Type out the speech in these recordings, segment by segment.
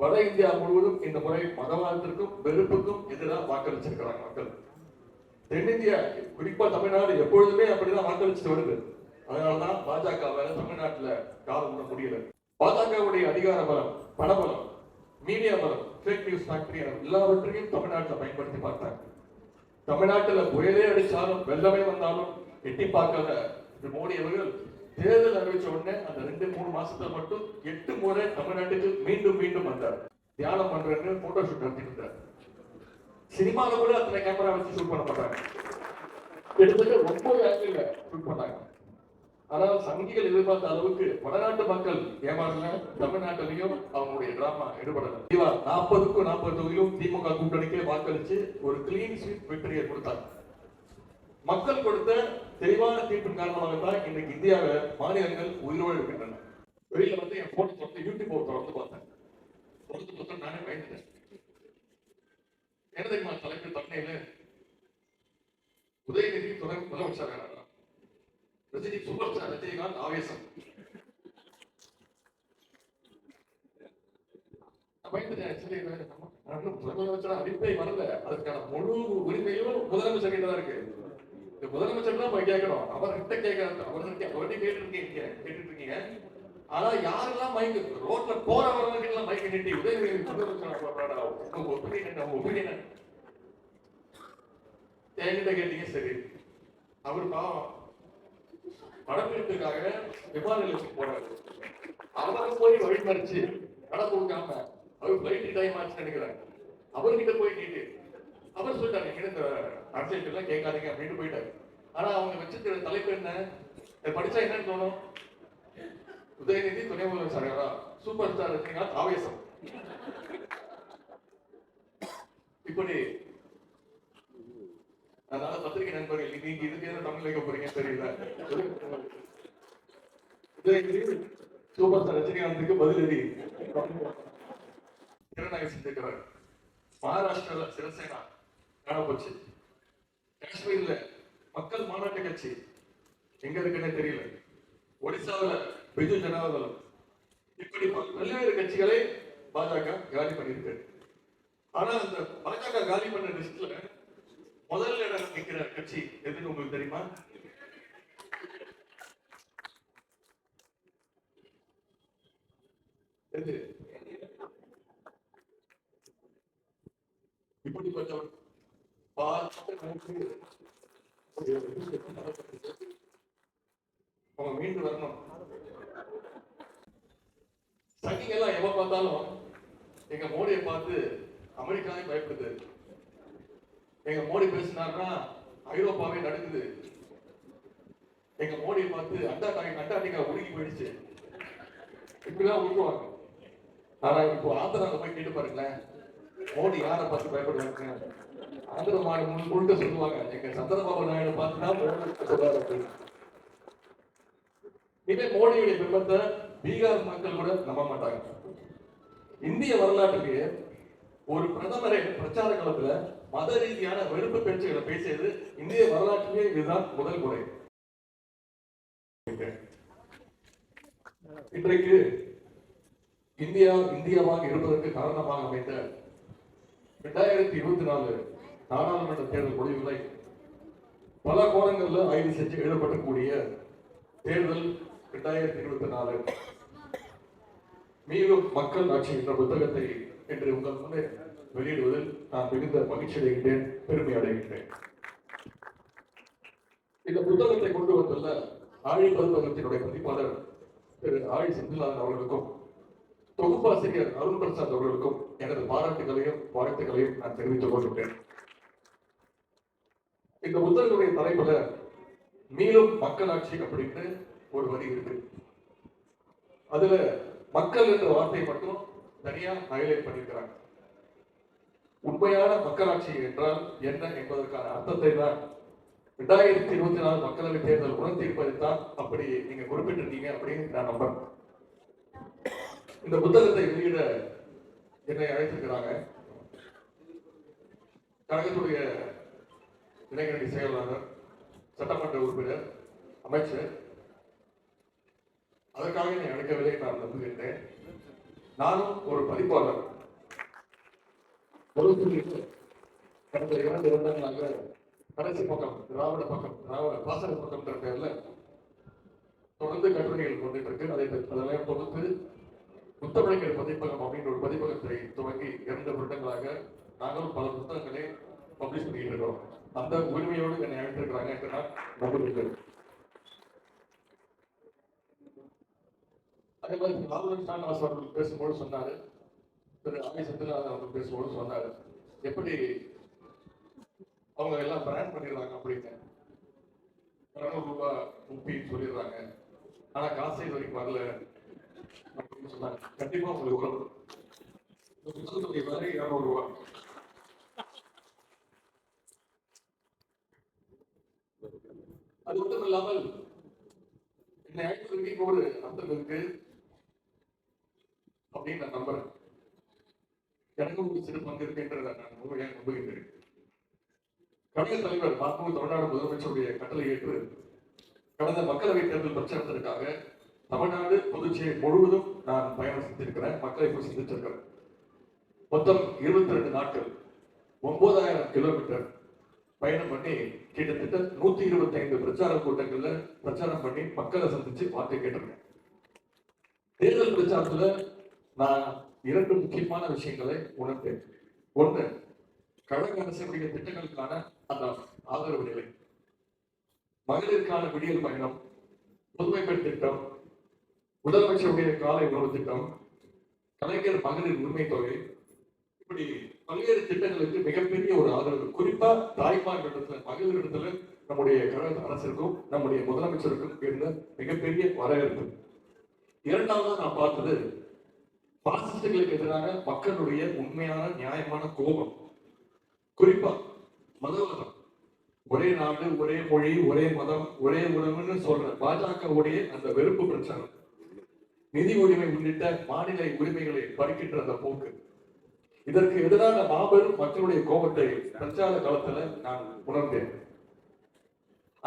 வட இந்தியா முழுவதும் இந்த முறை மதவாதத்திற்கும் வெறுப்புக்கும் எதிராக வாக்களிச்சிருக்கிறாங்க மக்கள். தென்னிந்தியா குறிப்பா தமிழ்நாடு எப்பொழுதுமே அப்படிதான் வாக்களிச்சுட்டு வருது. அதனாலதான் பாஜகவால தமிழ்நாட்டுல காலம் விட முடியல. பாஜகவுடைய அதிகார பலம் பணபலம் மீடியா பலம் ஃபேக் நியூஸ் ஃபேக்டரி எல்லாவற்றையும் தமிழ்நாட்டில் பயன்படுத்தி பார்த்தாங்க. தமிழ்நாட்டுல புயலே அடிச்சாலும் வெள்ளமே வந்தாலும் எட்டி பார்க்காத மோடி அவர்கள் தேர்தல் அறிவிச்ச உடனே அந்த ரெண்டு மூணு மாசத்துல மட்டும் எட்டு முறை தமிழ்நாட்டுக்கு மீண்டும் மீண்டும் வந்தார். தியானம் பண்றேன்னு போட்டோ ஷூட் நடத்திட்டு இருந்தார் சினிமால கூட அத்தனை கேமரா வச்சு ஷூட் பண்ண மாட்டாங்க. கிட்டத்தட்ட ஒன்பது ஆங்கிள் ஷூட் பண்ணாங்க. ஆனால் சங்கிகள் எதிர்பார்த்த அளவுக்கு வடநாட்டு மக்கள் ஏமாறல தமிழ்நாட்டிலையும் அவங்களுடைய டிராமா எடுபடல. இவா நாற்பதுக்கும் நாற்பது தொகுதியும் திமுக கூட்டணிக்கே வாக்களிச்சு ஒரு கிளீன் ஸ்வீட் வெற்றியை கொடுத்தாங்க. மக்கள் கொடுத்த தெளிவான தீர்ப்பின் காரணமாக தான் இன்னைக்கு இந்தியாவில் மாநிலங்கள் உயிரோடு இருக்கின்றன. வெளியில வந்து என் போன் திறந்து யூடியூப் திறந்து பார்த்தேன். திறந்து பார்த்தா நானே பயந்துட்டேன். என்ன தெரியுமா தலைப்பு தன்னையில? உதயநிதி துணை முதலமைச்சர் ரஜினி சூப்பர் ஸ்டார் ரஜினிகாந்த் ஆவேசம். பயந்துட்டேன் சரி நான் முதலமைச்சர் அறிவிப்பை வரல அதுக்கான முழு உரிமையும் முதலமைச்சர் கிட்டதான் இருக்கு. முதலமைச்சர் தான் போய் கேட்கணும். அவர்கிட்ட கேட்கறது அவர்கிட்ட அவர்கிட்ட கேட்டு இருக்கீங்க கேட்டுட்டு இருக்கீங்க. ஆனா யாரெல்லாம் மைக் ரோட்ல போறவங்க எல்லாம் மைக் நீட்டி உதயநிதி முதலமைச்சர் போறாடா உங்க ஒப்பீனியன் என்ன? உங்க ஒப்பீனியன் என்கிட்ட கேட்டீங்க சரி. அவர் பாவம். படப்பிடிப்புக்காக விமான நிலையத்துக்கு போறாரு. அவரை போய் வழிமறிச்சு படம் கொடுக்காம அவர் பிளைட் டைம் ஆச்சுன்னு நினைக்கிறாங்க அவர்கிட்ட போய் கேட்டு அவர் சொல்லிட்டாங்க என்ன இந்த அரசியல் எல்லாம் கேட்காதீங்க அப்படின்னு போயிட்டாரு. ஆனா அவங்க வச்சிருக்கிற தலைப்பு என்ன? படிச்சா என்னன்னு தோணும்? உதயநிதி துணை முதலமைச்சரா சூப்பர் ஸ்டார் ரஜினிகாந்த் ஆவேசம் இப்படி அதனால பத்திரிகை நண்பர்கள் நீங்க இதுக்கு எதுவும் தமிழ் வைக்க போறீங்க தெரியல. உதயநிதி சூப்பர் ஸ்டார் ரஜினிகாந்துக்கு பதிலடி திறனாக செஞ்சிருக்கிறார் மகாராஷ்டிரால சிவசேனா. காணப்போச்சு காஷ்மீர்ல மக்கள் மாநாட்டு கட்சி எங்க இருக்குன்னே தெரியல. ஒடிசாவுல பிஜு ஜனதாதளம். இப்படி பல்வேறு கட்சிகளை பாஜக காலி பண்ணியிருக்கு. ஆனா அந்த பாஜக காலி பண்ண லிஸ்ட்ல முதல் இடம் நிற்கிற கட்சி எதுன்னு உங்களுக்கு தெரியுமா? எது? இப்படிப்பட்ட அவங்க மீண்டு வரணும். சங்கிங்கெல்லாம் எவ பார்த்தாலும் எங்க மோடியை பார்த்து அமெரிக்காவே பயப்படுது. எங்க மோடி பேசினார்னா ஐரோப்பாவே நடக்குது எங்க மோடியை பார்த்து அண்டார்டிகா அண்டாட்டிக்கா உருகி போயிடுச்சு. இப்படிலாம் உருவாங்க ஆனா இப்போ ஆந்திரால போய் கேட்டு பாருங்களேன். மோடி யாரை பார்த்து பயப்படுவாங்க ஆந்திர மாநிலம் முழுக்க சொல்லுவாங்க. எங்க சந்திரபாபு நாயுடு பார்த்துதான் சொல்றாரு அப்படின்னு. இதே மோடியுடைய பிம்பத்தை பீகார் மக்கள் கூட நம்ப மாட்டாங்க. இந்திய வரலாற்றுக்கு ஒரு பிரதமரை பிரச்சார காலத்துல மத ரீதியான வெறுப்பு பேச்சுகளை பேசியது இந்திய வரலாற்றிலே இதுதான் முதல் முறை. இன்றைக்கு இந்தியா இந்தியாவாக இருப்பதற்கு காரணமாக அமைந்த இரண்டாயிரத்தி இருபத்தி நாலு நாடாளுமன்ற தேர்தல் முடிவுகளை பல கோணங்களில் ஆய்வு செஞ்சு எழுதப்படக்கூடிய தேர்தல் இரண்டாயிரத்தி இருபத்தி நாலு மீண்டும் மக்கள் ஆட்சி என்ற புத்தகத்தை இன்று உங்கள் முன்னே வெளியிடுவதில் நான் மிகுந்த மகிழ்ச்சி அடைகின்றேன் பெருமை அடைகின்றேன். இந்த புத்தகத்தை கொண்டு வந்துள்ள ஆழி பதிப்பகத்தினுடைய பதிப்பாளர் திரு ஆழி செந்திலாதன் அவர்களுக்கும் தொகுப்பாசிரியர் அருண் பிரசாத் அவர்களுக்கும் எனது பாராட்டுகளையும் வாழ்த்துக்களையும் நான் தெரிவித்துக் கொள்கின்றேன். இந்த புத்தகத்துடைய தலைப்புல மீளும் மக்களாட்சி அப்படின்னு ஒரு வரி இருக்கு. அதுல மக்கள் என்ற வார்த்தை மட்டும் தனியா ஹைலைட் பண்ணியிருக்கிறாங்க உண்மையான மக்களாட்சி என்றால் என்ன என்பதற்கான அர்த்தத்தை தான் ரெண்டாயிரத்தி இருபத்தி நாலு மக்களவை தேர்தல் உணர்த்தியிருப்பதைத்தான் அப்படி நீங்க குறிப்பிட்டிருக்கீங்க அப்படின்னு நான் நம்புறேன். இந்த புத்தகத்தை வெளியிட என்னை அழைத்திருக்கிறாங்க. கழகத்துடைய இளைஞரணி செயலாளர் சட்டமன்ற உறுப்பினர் அமைச்சர். அதற்காக என்னை அழைக்கவில்லை நான் நம்புகின்றேன். நானும் ஒரு பதிப்பாளர். ஒரு கடந்த இரண்டு வருடங்களாக கடைசி பக்கம் திராவிட பக்கம் திராவிட பாசன பக்கம்ன்ற பேரில் தொடர்ந்து கட்டுரைகள் கொண்டுட்டு இருக்கு. அதை அதெல்லாம் தொகுத்து முத்தமிழர் பதிப்பகம் அப்படின்ற ஒரு பதிப்பகத்தை துவங்கி இரண்டு வருடங்களாக நாங்களும் பல புத்தகங்களை பப்ளிஷ் பண்ணிட்டு இருக்கிறோம் அந்த உரிமையோடு என்னை அழைத்திருக்கிறாங்க என்று நான் நம்புகிறேன். அதே மாதிரி லாலு ஸ்டாலின் அவர்கள் பேசும்போது சொன்னாரு. திரு ஆமி அவர்கள் பேசும்போது சொன்னாரு. எப்படி அவங்க எல்லாம் பிராண்ட் பண்ணிடுறாங்க அப்படின்னு. இரநூறு ரூபாய் முப்பின்னு சொல்லிடுறாங்க. ஆனா காசு இது வரைக்கும் வரல அப்படின்னு சொன்னாங்க. கண்டிப்பா உங்களுக்கு வரும். இந்த புத்தகத்துடைய ரூபாய் அது மட்டும் இல்லாமல் என்னை அழைப்பதற்கு ஒரு அர்த்தம் இருக்கு அப்படின்னு நான் நம்புறேன். எனக்கும் ஒரு சிறு பங்கு இருக்கு நான் முழுமையாக நம்புகின்றேன். கழக தலைவர் மாண்பு தமிழ்நாடு முதலமைச்சருடைய கட்டளை ஏற்று கடந்த மக்களவைத் தேர்தல் பிரச்சாரத்திற்காக தமிழ்நாடு புதுச்சேரி முழுவதும் நான் பயணம் செஞ்சிருக்கிறேன் மக்களை போய் சந்திச்சிருக்கிறேன் மொத்தம் இருபத்தி ரெண்டு நாட்கள் ஒன்பதாயிரம் கிலோமீட்டர் பயணம் பண்ணி கிட்டத்தட்ட நூத்தி இருபத்தி ஐந்து பிரச்சார கூட்டங்கள்ல பிரச்சாரம் பண்ணி மக்களை சந்திச்சு வார்த்தை கேட்டிருக்கேன். தேர்தல் பிரச்சாரத்துல நான் இரண்டு முக்கியமான விஷயங்களை உணர்ந்தேன். ஒன்று கழக அரசுடைய திட்டங்களுக்கான அந்த ஆதரவு நிலை. மகளிருக்கான விடியல் பயணம் புதுமை பெண் திட்டம் முதலமைச்சருடைய காலை உணவு திட்டம் கலைஞர் மகளிர் உரிமை தொகை இப்படி பல்வேறு திட்டங்களுக்கு மிகப்பெரிய ஒரு ஆதரவு. குறிப்பா தாய்மார்களிடத்துல மகளிரிடத்துல நம்முடைய கழக அரசிற்கும் நம்முடைய முதலமைச்சருக்கும் இருந்த மிகப்பெரிய வரவேற்பு. இரண்டாவது நான் பார்த்தது பாசிஸ்டுகளுக்கு எதிரான மக்களுடைய உண்மையான நியாயமான கோபம். குறிப்பா மதவாதம். ஒரே நாடு ஒரே மொழி ஒரே மதம் ஒரே உணவுன்னு சொல்ற பாஜகவுடைய அந்த வெறுப்பு பிரச்சாரம். நிதி உரிமை உள்ளிட்ட மாநில உரிமைகளை பறிக்கின்ற அந்த போக்கு. இதற்கு எதிரான மாபெரும் மக்களுடைய கோபத்தை பிரச்சார காலத்துல நான் உணர்ந்தேன்.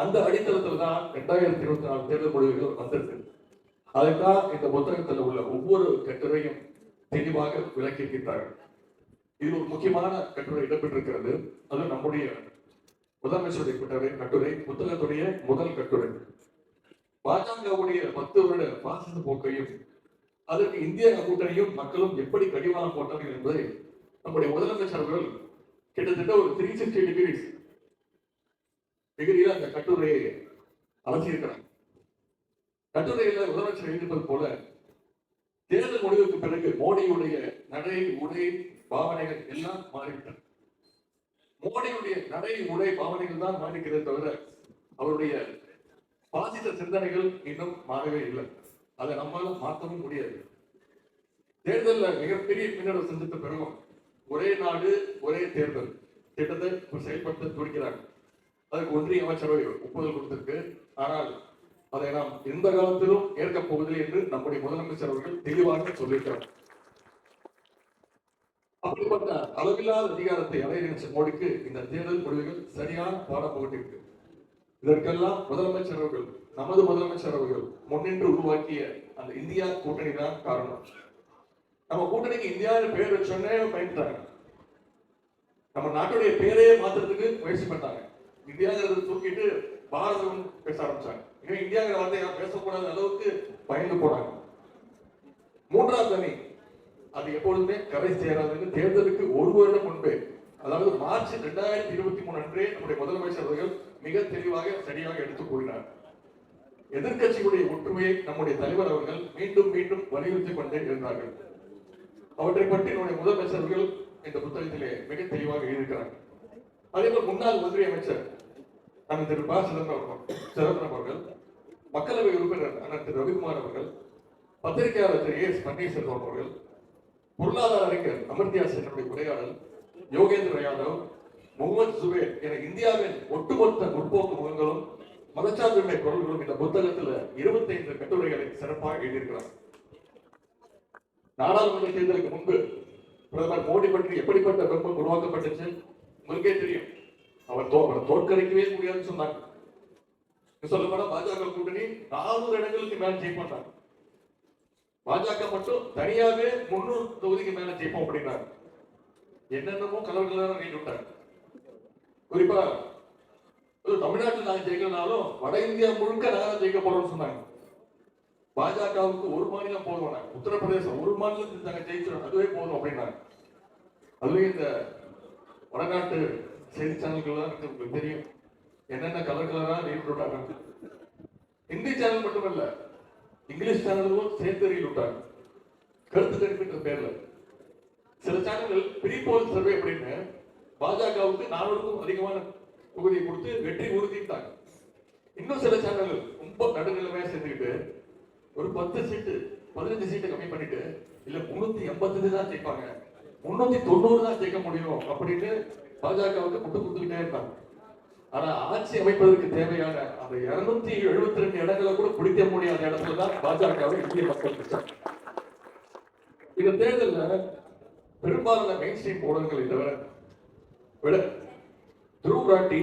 அந்த அடித்தளத்துல தான் இரண்டாயிரத்தி இருபத்தி நாலு தேர்தல் முடிவுகள் வந்திருக்கு. அதைத்தான் இந்த புத்தகத்தில் உள்ள ஒவ்வொரு கட்டுரையும் தெளிவாக விளக்கியிருக்கிறார்கள் இது ஒரு முக்கியமான கட்டுரை இடம்பெற்றிருக்கிறது. அது நம்முடைய முதலமைச்சருடைய கட்டுரை கட்டுரை புத்தகத்துடைய முதல் கட்டுரை. பாஜகவுடைய பத்து வருட பாசிச போக்கையும் அதற்கு இந்திய கூட்டணியும் மக்களும் எப்படி கடிவாளம் போட்டார்கள் என்பதை நம்முடைய முதலமைச்சர் அவர்கள் கிட்டத்தட்ட ஒரு த்ரீ சிக்ஸ்டி டிகிரிஸ் டிகிரியில அந்த கட்டுரையை அலசியிருக்கிறாங்க கட்டுரையில முதலமைச்சர் எழுதிப்பது போல தேர்தல் முடிவுக்கு பிறகு மோடியுடைய நடை உடை பாவனைகள் எல்லாம் மாறிவிட்டன. மோடியுடைய நடை உடை பாவனைகள் தான் மாறிக்கிறதே தவிர அவருடைய பாசித்த சிந்தனைகள் இன்னும் மாறவே இல்லை. அதை நம்மளால மாற்றவும் முடியாது. தேர்தல்ல மிகப்பெரிய பின்னடைவு சந்தித்த பிறகும் ஒரே நாடு ஒரே தேர்தல். திட்டத்தை செயல்படுத்த துடிக்கிறாங்க. அதுக்கு ஒன்றிய அமைச்சரவை ஒப்புதல் கொடுத்திருக்கு. ஆனால் அதை நாம் எந்த காலத்திலும் ஏற்கப் போவதில்லை என்று நம்முடைய முதலமைச்சர் அவர்கள் தெளிவாக சொல்லியிருக்கிறார். அப்படிப்பட்ட அளவில்லாத அதிகாரத்தை அடைய நினைச்ச மோடிக்கு இந்த தேர்தல் முடிவுகள் சரியான பாடம் போட்டிருக்கு இதற்கெல்லாம் முதலமைச்சர் அவர்கள் நமது முதலமைச்சர் அவர்கள் முன்னின்று உருவாக்கிய அந்த இந்தியா கூட்டணி தான் காரணம். நம்ம கூட்டணிக்கு இந்தியாவின் பேர் வச்சோன்னே பயந்துட்டாங்க. நம்ம நாட்டுடைய பேரையே மாத்துறதுக்கு முயற்சி பண்ணாங்க. இந்தியாங்கிறத தூக்கிட்டு பாரதம் பேச ஆரம்பிச்சாங்க. ஏன்னா இந்தியாங்கிற வார்த்தை யாரும் பேசக்கூடாத அளவுக்கு பயந்து போனாங்க. மூன்றாவது அணி அது எப்பொழுதுமே கரை சேராதுன்னு தேர்தலுக்கு ஒரு வருடம் முன்பே அதாவது மார்ச் இரண்டாயிரத்தி இருபத்தி மூணு அன்றே நம்முடைய முதலமைச்சர் அவர்கள் மிக தெளிவாக சரியாக எடுத்துக் கூறினார். எதிர்கட்சிகளுடைய ஒற்றுமையை நம்முடைய தலைவர் அவர்கள் மீண்டும் மீண்டும் வலியுறுத்தி கொண்டே இருந்தார்கள். அவற்றை பற்றி நம்முடைய முதலமைச்சர்கள் இந்த புத்தகத்திலே மிக தெளிவாக எழுதியிருக்கிறார் அதே போல் முன்னாள் மதுரை அமைச்சர் அண்ணன் திரு ப. சிதம்பரம் சிதம்பரம் அவர்கள் மக்களவை உறுப்பினர் அண்ணன் திரு ரவிக்குமார் அவர்கள் பத்திரிகையாளர் திரு எஸ். பன்னீர்செல்வம் அவர்கள் பொருளாதார அறிஞர் அமர்த்தியா சென்னுடைய உரையாடல் யோகேந்திர யாதவ் முகமது சுபேர் என இந்தியாவின் ஒட்டுமொத்த முற்போக்கு முகங்களும் மதச்சார்பின்மை குரல்களும் இந்த புத்தகத்துல 25 கட்டுரைகளை சிறப்பாக எழுதியிருக்கிறார் நாடாளுமன்ற தேர்தலுக்கு முன்பு பிரதமர் மோடி பற்றி எப்படிப்பட்ட பிம்பம் உருவாக்கப்பட்டுச்சு? உங்களுக்கே தெரியும். அவர் தோ அவரை தோற்கடிக்கவே முடியாதுன்னு சொன்னாங்க. சொல்ல போனா பாஜக கூட்டணி நானூறு இடங்களுக்கு மேல ஜெயிப்பாங்க பாஜக மட்டும் தனியாவே முன்னூறு தொகுதிக்கு மேல ஜெயிப்போம் அப்படின்னாங்க. என்னென்னமோ கலவர்கள் கலரா விட்டாங்க. குறிப்பா ஒரு தமிழ்நாட்டில் நாங்கள் ஜெயிக்கலனாலும் வட இந்தியா முழுக்க நாங்கள் ஜெயிக்க போறோம்னு சொன்னாங்க. பாஜகவுக்கு ஒரு மாநிலம் போதும் நாங்க. உத்தரப்பிரதேசம் ஒரு மாநிலத்தில் நாங்க ஜெயிச்சிடும் அதுவே போதும் அப்படின்னாங்க. அதுலயும் இந்த வடநாட்டு செய்தி சேனல்கள்லாம் இருக்கு உங்களுக்கு தெரியும். என்னென்ன கலர் கலரா ரீல் விட்டாங்க ஹிந்தி சேனல் மட்டுமல்ல இங்கிலீஷ் சேனல்களும் சேர்த்து ரீல் விட்டாங்க. கருத்து கணிப்புன்ற பேர்ல. சில சேனல்கள் பிரிபோல் சர்வே அப்படின்னு பாஜகவுக்கு நானூறுக்கும் அதிகமான தொகுதியை கொடுத்து வெற்றி உறுதிட்டாங்க இன்னும் சில சேனல்கள் ரொம்ப நடுநிலைமையா சேர்ந்துக்கிட்டு ஒரு பத்து சீட்டு பதினஞ்சு சீட்டு கம்மி பண்ணிட்டு இல்ல முன்னூத்தி எண்பத்தஞ்சு தான் ஜெயிப்பாங்க. முன்னூத்தி தொண்ணூறு தான் ஜெயிக்க முடியும் அப்படின்னு பாஜகவுக்கு முட்டு கொடுத்துக்கிட்டே இருந்தாங்க ஆனா ஆட்சி அமைப்பதற்கு தேவையான அந்த இருநூத்தி எழுபத்தி ரெண்டு இடங்களை கூட பிடிக்க முடியாத இடத்துல தான் பாஜகவை இந்திய மக்கள் இந்த தேர்தலில் பெரும்பாலான மெயின் ஸ்ட்ரீம் ஊடகங்களை தவிர விட த்ரூ ராட்டி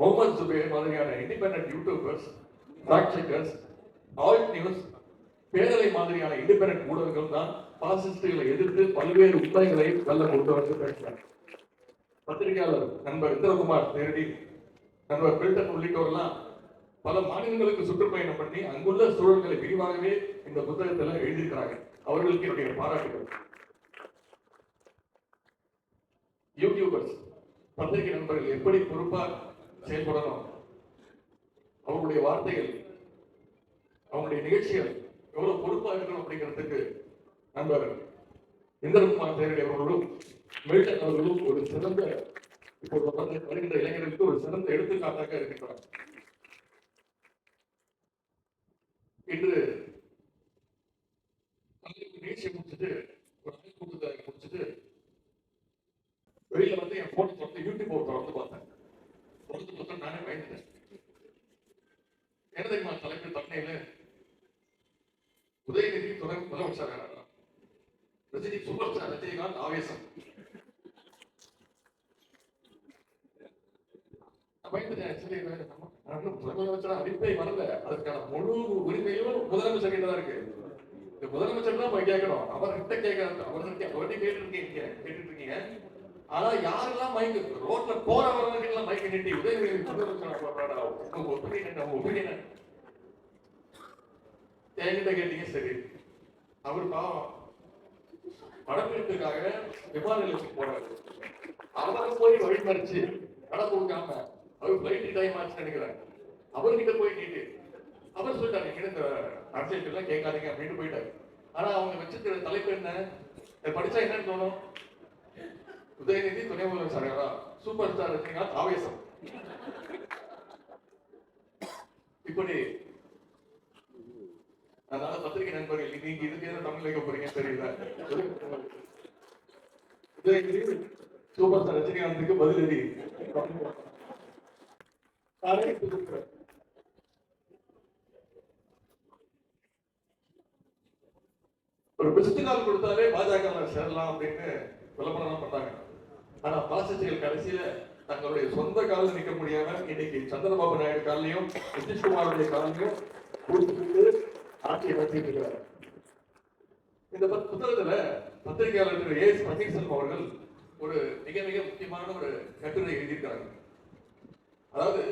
முகமது சுபேர் மாதிரியான independent YouTubers fact checkers Alt News பேரலை மாதிரியான இண்டிபெண்டன்ட் ஊடகங்கள் தான் பாசிஸ்டுகளை எதிர்த்து பல்வேறு உண்மைகளை வெல்ல கொண்டு வந்து பேசுறாங்க. பத்திரிகையாளர் நண்பர் இந்திரகுமார் நேரடி நண்பர் பில்டன் உள்ளிட்டோர்லாம் பல மாநிலங்களுக்கு சுற்றுப்பயணம் பண்ணி அங்குள்ள சூழல்களை விரிவாகவே இந்த புத்தகத்தில் எழுதியிருக்கிறாங்க. அவர்களுக்கு என்னுடைய பாராட்டுகள். யூடியூபர்ஸ் பத்திரிகை நண்பர்கள் எப்படி பொறுப்பாக செயல்படணும்? அவர்களுடைய வார்த்தைகள் அவங்களுடைய நிகழ்ச்சிகள் எவ்வளவு பொறுப்பா இருக்கணும் அப்படிங்கிறதுக்கு நண்பர் இந்திரகுமார் தேரடி அவர்களும் மில்டன் அவர்களும் ஒரு சிறந்த இப்போ வருகின்ற இளைஞர்களுக்கு ஒரு சிறந்த எடுத்துக்காட்டாக இருக்கின்றனர். இன்று நிகழ்ச்சி நிகழ்ச்சியை முடிச்சுட்டு ஒரு ஆய்வு கூட்டத்தை முடிச்சுட்டு வெளியில வந்து என் போன் திறந்து யூடியூப் ஒரு திறந்து பார்த்தேன் திறந்து பார்த்தா நானே பயந்துட்டேன் என்ன தெரியுமா தலைப்பு தன்னையில உதயநிதி துணை முதலமைச்சர் ரஜினி சூப்பர் ஸ்டார் ரஜினிகாந்த் ஆவேசம் நான் பயந்துட்டேன் சரி நம்ம நான் இன்னும் முதலமைச்சர் அறிவிப்பை வரல அதுக்கான முழு உரிமையும் முதலமைச்சர் கிட்ட தான் இருக்கு இந்த முதலமைச்சர் தான் போய் கேட்கணும். அவர்கிட்ட கேட்கணும். அவர்கிட்ட அவர்கிட்ட கேட்டு இருக்கீங்க கேட்டுட்டு இருக்கீங்க ஆனா யாரெல்லாம் மைக் ரோட்ல போறவங்க எல்லாம் மைக் நீட்டி உதயநிதி முதலமைச்சர் போடுறாடா உங்க ஒப்பீனியன் உங்க ஒப்பீனியன் என்கிட்ட கேட்டீங்க சரி. அவர் பாவம். படப்பிடிப்புக்காக விமான நிலையத்துக்கு போறாரு. அவரை போய் வழிமறிச்சு கடை கொடுக்காம அவர் பிளைட் டைம் ஆச்சுன்னு நினைக்கிறாங்க அவர்கிட்ட போய் நீட்டு அவர் சொல்லிட்டாரு இந்த அரசியல் எல்லாம் கேட்காதீங்க அப்படின்னு போயிட்டாரு. ஆனா அவங்க வச்சிருக்கிற தலைப்பு என்ன? படிச்சா என்னன்னு தோணும்? உதயநிதி துணை முதலமைச்சரா சூப்பர் ஸ்டார் இருக்கீங்களா? ஆவேசம் இப்படி அதனால பத்திரிகை நண்பர்கள் நீங்க இதுக்கு எதுவும் தமிழ் வைக்க போறீங்க தெரியல. உதயநிதி சூப்பர் ஸ்டார் ரஜினிகாந்துக்கு பதிலடி. நானே கால் கொடுத்தாலே பாஜக சேரலாம் அப்படின்னு விளம்பரம் பண்ணாங்க ஆனா பாசிஸ்டுகள் கடைசியில தங்களுடைய சொந்த காலில் நிற்க முடியாம இன்னைக்கு சந்திரபாபு நாயுடு காலையும் நிதிஷ்குமாருடைய காலையும் கொடுத்துட்டு ஆட்சியை நடத்திட்டு இருக்கிறார் இந்த புத்தகத்துல பத்திரிகையாளர் ஏ பன்னீர்செல்வம் அவர்கள் ஒரு மிக மிக முக்கியமான ஒரு கட்டுரை எழுதியிருக்காங்க அதாவது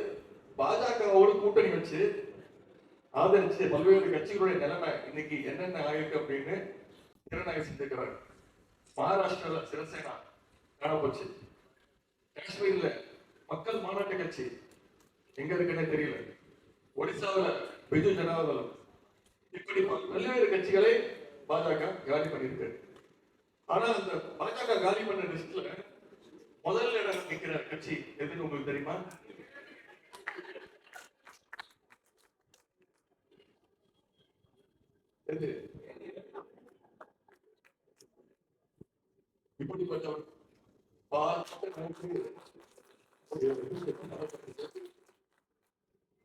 பாஜகவோடு கூட்டணி வச்சு ஆதரிச்சு பல்வேறு கட்சிகளுடைய நிலைமை இன்னைக்கு என்னென்ன ஆயிருக்கு அப்படின்னு ஜனநாயகம் செஞ்சிருக்கிறார் மகாராஷ்டிரால சிவசேனா காண போச்சு. காஷ்மீர்ல மக்கள் மாநாட்டு கட்சி எங்க இருக்குன்னு தெரியல. ஒடிசாவுல பிஜு ஜனதாதளம். இப்படி பல்வேறு கட்சிகளை பாஜக காலி பண்ணியிருக்கு. ஆனா அந்த பாஜக காலி பண்ண லிஸ்ட்ல முதல் இடம் நிற்கிற கட்சி எதுன்னு உங்களுக்கு தெரியுமா? எது? இப்படிப்பட்டவர்.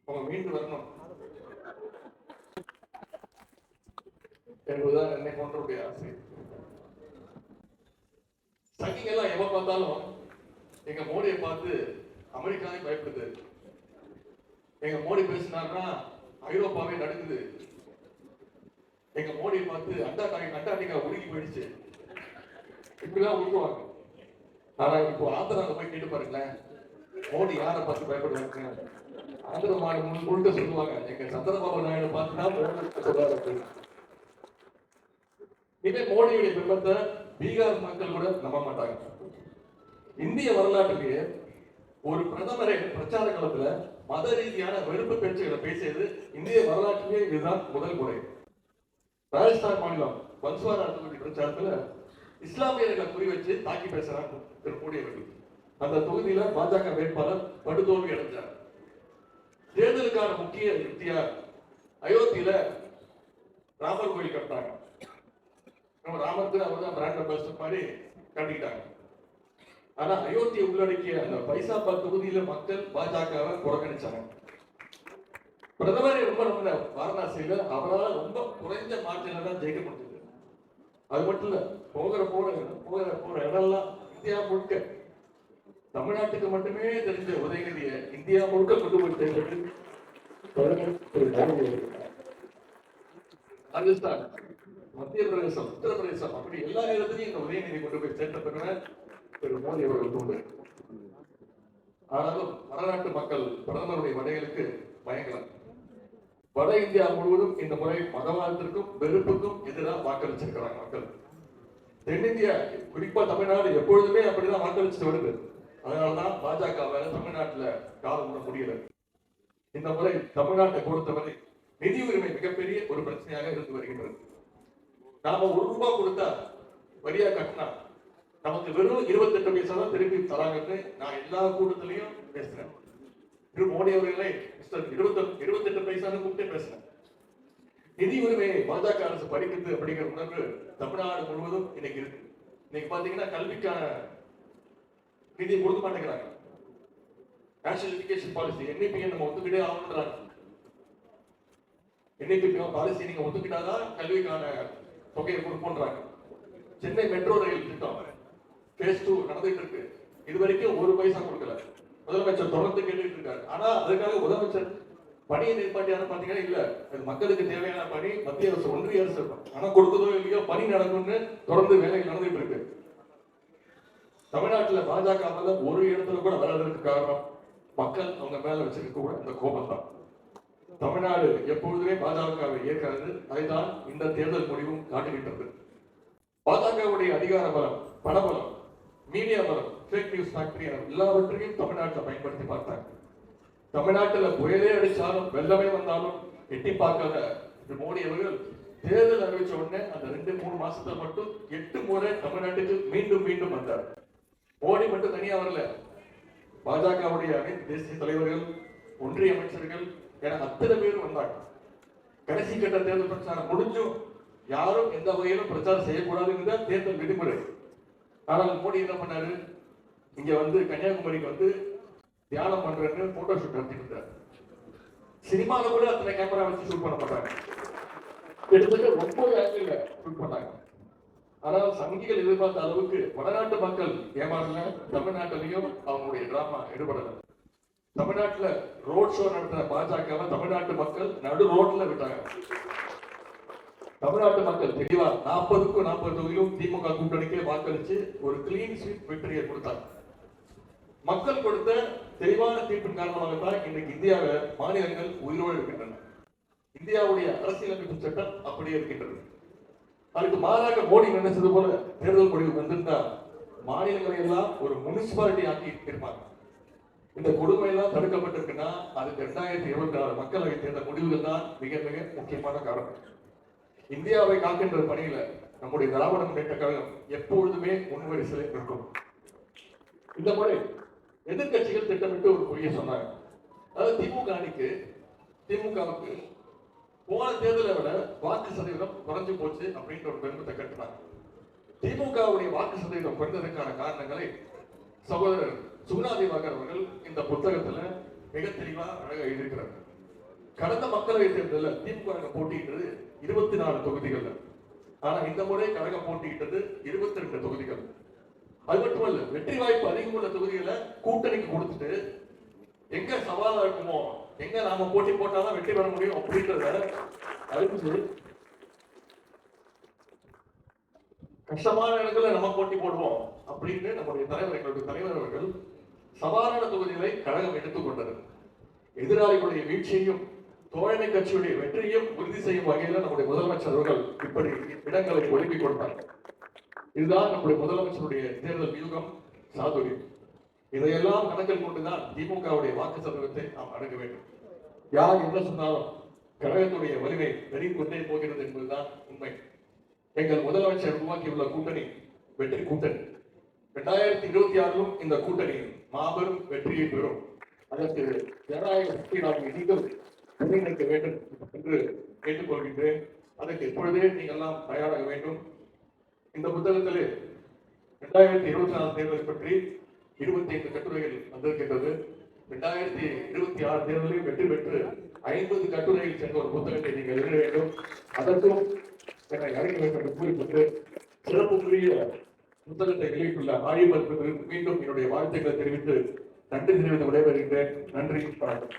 அவங்க மீண்டு வரணும். என்பதுதான் என்னை போன்றவுடைய ஆசை. சங்கிங்கெல்லாம் எவ பார்த்தாலும் எங்க மோடியை பார்த்து அமெரிக்காவே பயப்படுது. எங்க மோடி பேசினார்னா ஐரோப்பாவே நடுங்குது. எங்க மோடியை பார்த்து அண்டா காய் உருகி போயிடுச்சு. இப்படிலாம் உருவாங்க ஆனா இப்போ ஆந்திராவில் போய் கேட்டு பாருங்களேன். மோடி யாரை பார்த்து பயப்படுவாங்க ஆந்திர மாடு முன் முழுக்க சொல்லுவாங்க. எங்க சந்திரபாபு நாயுடு பார்த்து தான் மோடி சொல்றாரு இதே மோடியுடைய பிம்பத்தை பீகார் மக்கள் கூட நம்ப மாட்டாங்க. இந்திய வரலாற்றுக்கு ஒரு பிரதமரை பிரச்சார காலத்துல மத ரீதியான வெறுப்பு பேச்சுகளை பேசியது இந்திய வரலாற்றிலே இதுதான் முதல் முறை. ராஜஸ்தான் மாநிலம் பன்ஸ்வாரா தொகுதி பிரச்சாரத்துல இஸ்லாமியர்களை குறி வச்சு தாக்கி பேசுறாங்க. திரு அந்த தொகுதியில பாஜக வேட்பாளர் படுதோல்வி அடைஞ்சார். தேர்தலுக்கான முக்கிய யுக்தியா அயோத்தியில ராமர் கோயில் கட்டினாங்க. நம்ம ராமருக்கு அவர் தான் பிராண்ட் அம்பாசிடர் மாதிரி கட்டிக்கிட்டாங்க. ஆனா அயோத்தியை உள்ளடக்கிய அந்த பைசாபாத் தொகுதியில மக்கள் பாஜகவை புறக்கணிச்சாங்க. பிரதமரை ரொம்ப நம்ம வாரணாசியில அவரால் ரொம்ப குறைந்த மார்ஜினில் தான் ஜெயிக்க முடிஞ்சது. அது மட்டும் இல்ல போகிற போற போகிற போற இடம்லாம் இந்தியா முழுக்க. தமிழ்நாட்டுக்கு மட்டுமே தெரிஞ்ச உதயநிதியை இந்தியா முழுக்க கொண்டு போய் ராஜஸ்தான் மத்திய பிரதேசம் உத்தரப்பிரதேசம் அப்படி எல்லா இடத்துலையும் இந்த உதயநிதி கொண்டு போய் சேர்த்த பிறகு திரு மோடி அவர்கள் தூண்டு ஆனாலும் வடநாட்டு மக்கள் பிரதமருடைய வடைகளுக்கு பயங்கரம். வட இந்தியா முழுவதும் இந்த முறை மதவாதத்திற்கும் வெறுப்புக்கும் எதிராக வாக்களிச்சிருக்கிறாங்க மக்கள். தென்னிந்தியா குறிப்பா தமிழ்நாடு எப்பொழுதுமே அப்படிதான் வாக்களிச்சுட்டு வருது. அதனாலதான் பாஜக தமிழ்நாட்டுல காலம் விட முடியல. இந்த முறை தமிழ்நாட்டை பொறுத்தவரை நிதி உரிமை மிகப்பெரிய ஒரு பிரச்சனையாக இருந்து வருகின்றது. நாம ஒரு ரூபாய் கொடுத்தா வரியா கட்டினா நமக்கு வெறும் இருபத்தெட்டு பைசா தான் திருப்பி தராங்கன்னு நான் எல்லா கூட்டத்திலையும் பேசுறேன். திரு மோடி அவர்களே மிஸ்டர் இருபத்தி இருபத்தெட்டு பைசான்னு கூப்பிட்டு பேசுறேன். நிதி உரிமையை பாஜக அரசு படிக்கிறது அப்படிங்கிற உணர்வு தமிழ்நாடு முழுவதும் இன்னைக்கு இருக்கு. இன்னைக்கு பாத்தீங்கன்னா கல்விக்கான நிதி கொடுக்க மாட்டேங்கிறாங்க. நேஷனல் எஜுகேஷன் பாலிசி என்இபி நம்ம ஒத்துக்கிட்டே ஆகணுன்றாங்க என்இபி பாலிசி நீங்க ஒத்துக்கிட்டாதான் கல்விக்கான தொகையை கொடுப்போன்றாங்க சென்னை மெட்ரோ ரயில் திட்டம் ஃபேஸ் டூ நடந்துட்டு இருக்கு. இது வரைக்கும் ஒரு பைசா கொடுக்கல. முதலமைச்சர் தொடர்ந்து கேட்டுட்டு இருக்காரு. ஆனா அதுக்காக முதலமைச்சர் பணியை நிற்பாட்டியாரு பாத்தீங்கன்னா இல்ல. அது மக்களுக்கு தேவையான பணி மத்திய அரசு ஒன்றிய அரசு பணம் கொடுத்ததோ இல்லையோ பணி நடக்கும்னு தொடர்ந்து வேலை நடந்துட்டு இருக்கு. தமிழ்நாட்டுல பாஜக மேல ஒரு இடத்துல கூட வராததுக்கு காரணம் மக்கள் அவங்க மேல வச்சிருக்க கூட இந்த கோபம் தான் தமிழ்நாடு எப்பொழுதுமே பாஜகவை ஏற்காது. அதைதான் இந்த தேர்தல் முடிவும் காட்டுகின்றது பாஜகவுடைய அதிகார பலம் பணபலம் மீடியா பலம் ஃபேக் நியூஸ் ஃபேக்டரி எல்லாவற்றையும் தமிழ்நாட்டில் பயன்படுத்தி பார்த்தாங்க. தமிழ்நாட்டில் புயலே அடித்தாலும் வெள்ளமே வந்தாலும் எட்டி பார்க்காத திரு மோடி அவர்கள் தேர்தல் அறிவிச்ச உடனே அந்த ரெண்டு மூணு மாசத்துல மட்டும் எட்டு முறை தமிழ்நாட்டுக்கு மீண்டும் மீண்டும் வந்தார். மோடி மட்டும் தனியா வரல. பாஜகவுடைய அனைத்து தேசிய தலைவர்கள் ஒன்றிய அமைச்சர்கள் என அத்தனை பேரும் வந்தாங்க. கடைசி கட்ட தேர்தல் பிரச்சாரம் முடிஞ்சும் யாரும் எந்த வகையிலும் பிரச்சாரம் செய்யக்கூடாதுங்கிற தேர்தல் விதிமுறை. ஆனால் மோடி என்ன பண்ணாரு? இங்க வந்து கன்னியாகுமரிக்கு வந்து தியானம் பண்றேன்னு போட்டோ ஷூட் நடத்திட்டு சினிமால கூட அத்தனை கேமரா வச்சு ஷூட் பண்ண மாட்டாங்க. கிட்டத்தட்ட ஒன்பது ஆங்கிள் ஷூட் பண்ணாங்க. ஆனால் சங்கிகள் எதிர்பார்த்த அளவுக்கு வடநாட்டு மக்கள் ஏமாறல தமிழ்நாட்டிலையும் அவங்களுடைய டிராமா ஈடுபடல. தமிழ்நாட்டுல ரோட் ஷோ நடத்துற பாஜகவை தமிழ்நாட்டு மக்கள் நடு ரோட்ல விட்டாங்க. தமிழ்நாட்டு மக்கள் தெளிவா நாற்பதுக்கும் நாற்பது தொகுதியும் திமுக கூட்டணிக்கே வாக்களிச்சு ஒரு கிளீன் ஸ்வீட் வெற்றியை கொடுத்தாங்க. மக்கள் கொடுத்த தெளிவான தீர்ப்பின் காரணமாக தான் இன்னைக்கு இந்தியாவில் மாநிலங்கள் உயிரோடு இருக்கின்றன. இந்தியாவுடைய அரசியலமைப்பு சட்டம் அப்படியே இருக்கின்றது. அதுக்கு மாறாக மோடி நினைச்சது போல தேர்தல் முடிவு வந்திருந்தா மாநிலங்களை எல்லாம் ஒரு முனிசிபாலிட்டி ஆக்கி இருப்பாங்க. இந்த கொடுமை எல்லாம் தடுக்கப்பட்டிருக்குன்னா அதுக்கு ரெண்டாயிரத்தி இருபத்தி ஆறு மக்களவை தேர்தல் முடிவுகள் தான் மிக மிக முக்கியமான காரணம். இந்தியாவை காக்கின்ற பணியில நம்முடைய திராவிட முன்னேற்ற கழகம் எப்பொழுதுமே முன்வரிசலை இருக்கும் இந்த முறை எதிர்க்கட்சிகள் திட்டமிட்டு ஒரு பொய்யை சொன்னாங்க. அதாவது திமுக அணிக்கு திமுகவுக்கு போன தேர்தலை விட வாக்கு சதவீதம் குறைஞ்சு போச்சு அப்படின்ற ஒரு பெருமத்தை கட்டினாங்க திமுகவுடைய வாக்கு சதவீதம் குறைந்ததற்கான காரணங்களை சகோதரர் சுகுணா திவாகர் அவர்கள் இந்த புத்தகத்துல மிக தெளிவா அழகாக எழுதியிருக்கிறார். கடந்த மக்களவை தேர்தலில் திமுக போட்டியிட்டது இருபத்தி நாலு தொகுதிகள் ஆனா இந்த முறை கழகம் போட்டியிட்டது இருபத்தி ரெண்டு தொகுதிகள். அது மட்டும் இல்ல வெற்றி வாய்ப்பு அதிகமுள்ள தொகுதிகளை கூட்டணிக்கு கொடுத்துட்டு எங்க சவாலா இருக்குமோ எங்க நாம போட்டி போட்டாதான் வெற்றி பெற முடியும் அப்படின்றத அறிவிச்சு கஷ்டமான இடத்துல நம்ம போட்டி போடுவோம் அப்படின்னு நம்முடைய தலைவர் எங்களுடைய தலைவர் அவர்கள் சவாலான தொகுதிகளை கழகம் எடுத்துக்கொண்டது எதிராளிகளுடைய வீழ்ச்சியையும் தோழமை கட்சியுடைய வெற்றியையும் உறுதி செய்யும் வகையில் நம்முடைய முதலமைச்சர் அவர்கள் இப்படி இடங்களை ஒழுங்கிக் கொடுத்தார். இதுதான் நம்முடைய முதலமைச்சருடைய தேர்தல் வியூகம் சாதுரியம் இதையெல்லாம் கணக்கில் கொண்டுதான் திமுகவுடைய வாக்கு சதவீதத்தை நாம் அணுக வேண்டும். யார் என்ன சொன்னாலும் கழகத்துடைய வலிமை பெருகிக்கொண்டே போகிறது என்பதுதான் உண்மை. எங்கள் முதலமைச்சர் உருவாக்கியுள்ள கூட்டணி வெற்றி கூட்டணி. இரண்டாயிரத்தி இருபத்தி ஆறிலும் இந்த கூட்டணி மாபெரும் வெற்றியை பெறும். அதற்கு ஜனநாயக சக்தி நாம் நீங்கள் ஒருங்கிணைக்க வேண்டும் என்று கேட்டுக்கொள்கின்றேன். அதற்கு இப்பொழுதே நீங்கள் எல்லாம் தயாராக வேண்டும். இந்த புத்தகத்திலே இரண்டாயிரத்தி இருபத்தி நாலு தேர்தலை பற்றி இருபத்தி ஐந்து கட்டுரைகள் வந்திருக்கின்றது. இரண்டாயிரத்தி இருபத்தி ஆறு தேர்தலில் வெற்றி பெற்று ஐம்பது கட்டுரைகள் சென்ற ஒரு புத்தகத்தை நீங்கள் எழுத வேண்டும். அதற்கும் என்னை அழைக்க வேண்டும் என்று கூறிக்கொண்டு சிறப்புக்குரிய புத்தகத்தை வெளியிட்டுள்ள ஆய்வர்களுக்கு மீண்டும் என்னுடைய வாழ்த்துக்களை தெரிவித்து நன்றி தெரிவித்து விடைபெறுகின்றேன் நன்றி வணக்கம்.